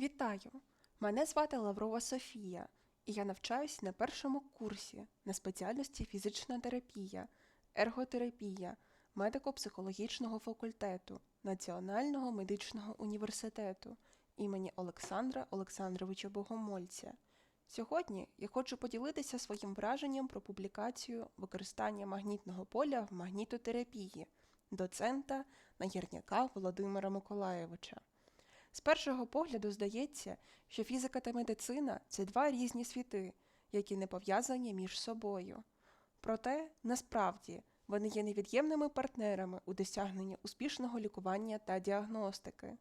Вітаю! Мене звати Лаврова Софія, і я навчаюсь на першому курсі на спеціальності фізична терапія, ерготерапія медико-психологічного факультету Національного медичного університету імені Олександра Олександровича Богомольця. Сьогодні я хочу поділитися своїм враженням про публікацію використання магнітного поля в магнітотерапії доцента Нагірняка Володимира Миколаєвича. З першого погляду здається, що фізика та медицина це два різні світи, які не пов'язані між собою. Проте, насправді, вони є невід'ємними партнерами у досягненні успішного лікування та діагностики.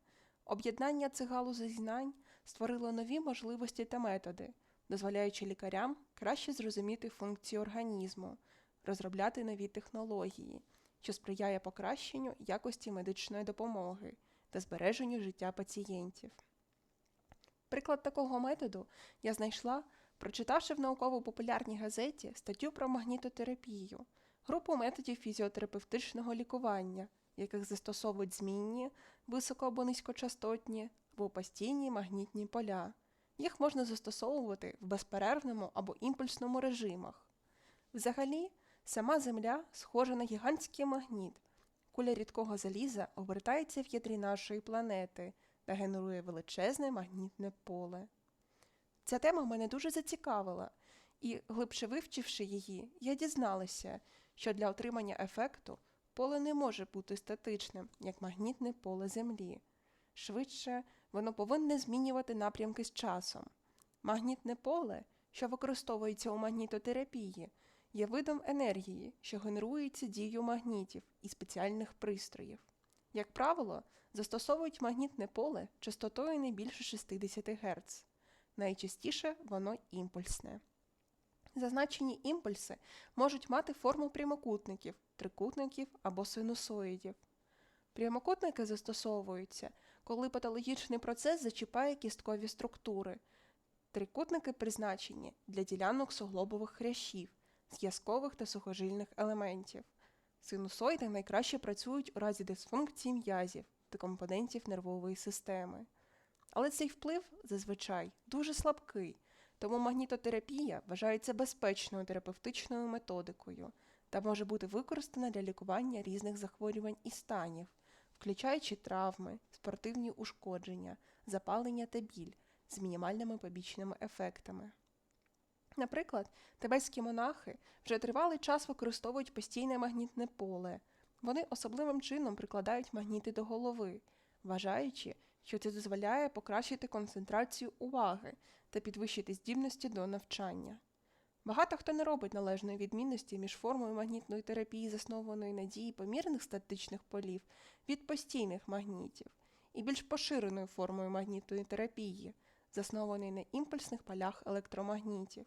Об'єднання цих галузей знань створило нові можливості та методи, дозволяючи лікарям краще зрозуміти функції організму, розробляти нові технології, що сприяє покращенню якості медичної допомоги та збереженню життя пацієнтів. Приклад такого методу я знайшла, прочитавши в науково-популярній газеті статтю про магнітотерапію, групу методів фізіотерапевтичного лікування, яких застосовують змінні, високо або низькочастотні або постійні магнітні поля. Їх можна застосовувати в безперервному або імпульсному режимах. Взагалі, сама Земля схожа на гігантський магніт. Куля рідкого заліза обертається в ядрі нашої планети та генерує величезне магнітне поле. Ця тема мене дуже зацікавила, і, глибше вивчивши її, я дізналася, що для отримання ефекту поле не може бути статичним, як магнітне поле Землі. Швидше, воно повинне змінювати напрямки з часом. Магнітне поле, що використовується у магнітотерапії, є видом енергії, що генерується дією магнітів і спеціальних пристроїв. Як правило, застосовують магнітне поле частотою не більше 60 Гц. Найчастіше воно імпульсне. Зазначені імпульси можуть мати форму прямокутників, трикутників або синусоїдів. Прямокутники застосовуються, коли патологічний процес зачіпає кісткові структури. Трикутники призначені для ділянок суглобових хрящів, зв'язкових та сухожильних елементів. Синусоїди найкраще працюють у разі дисфункції м'язів та компонентів нервової системи. Але цей вплив зазвичай дуже слабкий, тому магнітотерапія вважається безпечною терапевтичною методикою та може бути використана для лікування різних захворювань і станів, включаючи травми, спортивні ушкодження, запалення та біль з мінімальними побічними ефектами. Наприклад, тибетські монахи вже тривалий час використовують постійне магнітне поле. Вони особливим чином прикладають магніти до голови, вважаючи, що це дозволяє покращити концентрацію уваги та підвищити здібності до навчання. Багато хто не робить належної відмінності між формою магнітної терапії, заснованої на дії помірних статичних полів від постійних магнітів, і більш поширеною формою магнітної терапії, заснованої на імпульсних полях електромагнітів.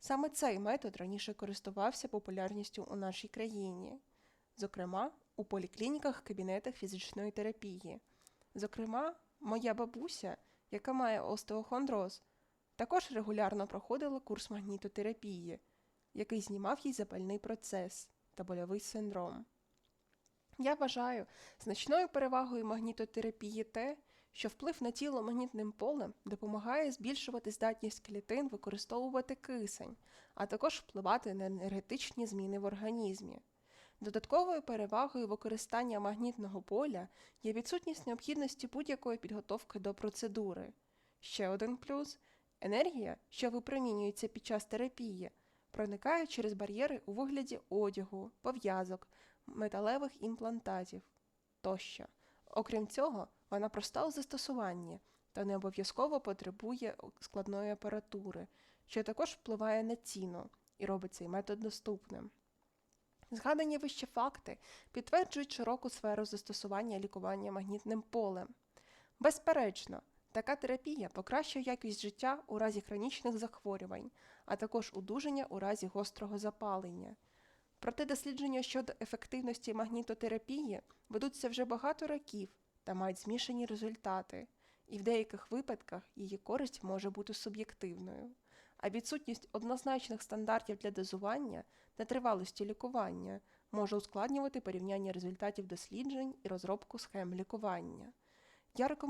Саме цей метод раніше користувався популярністю у нашій країні, зокрема у поліклініках кабінетах фізичної терапії. Зокрема, моя бабуся, яка має остеохондроз, також регулярно проходила курс магнітотерапії, який знімав їй запальний процес та больовий синдром. Я вважаю значною перевагою магнітотерапії те, що вплив на тіло магнітним полем допомагає збільшувати здатність клітин використовувати кисень, а також впливати на енергетичні зміни в організмі. Додатковою перевагою використання магнітного поля є відсутність необхідності будь-якої підготовки до процедури. Ще один плюс енергія, що випромінюється під час терапії, проникає через бар'єри у вигляді одягу, пов'язок, металевих імплантатів тощо. Окрім цього, вона проста у застосуванні та не обов'язково потребує складної апаратури, що також впливає на ціну і робить цей метод доступним. Згадані вище факти підтверджують широку сферу застосування лікування магнітним полем. Безперечно, така терапія покращує якість життя у разі хронічних захворювань, а також одужання у разі гострого запалення. Проте дослідження щодо ефективності магнітотерапії ведуться вже багато років та мають змішані результати, і в деяких випадках її користь може бути суб'єктивною, а відсутність однозначних стандартів для дозування та тривалості лікування може ускладнювати порівняння результатів досліджень і розробку схем лікування. Я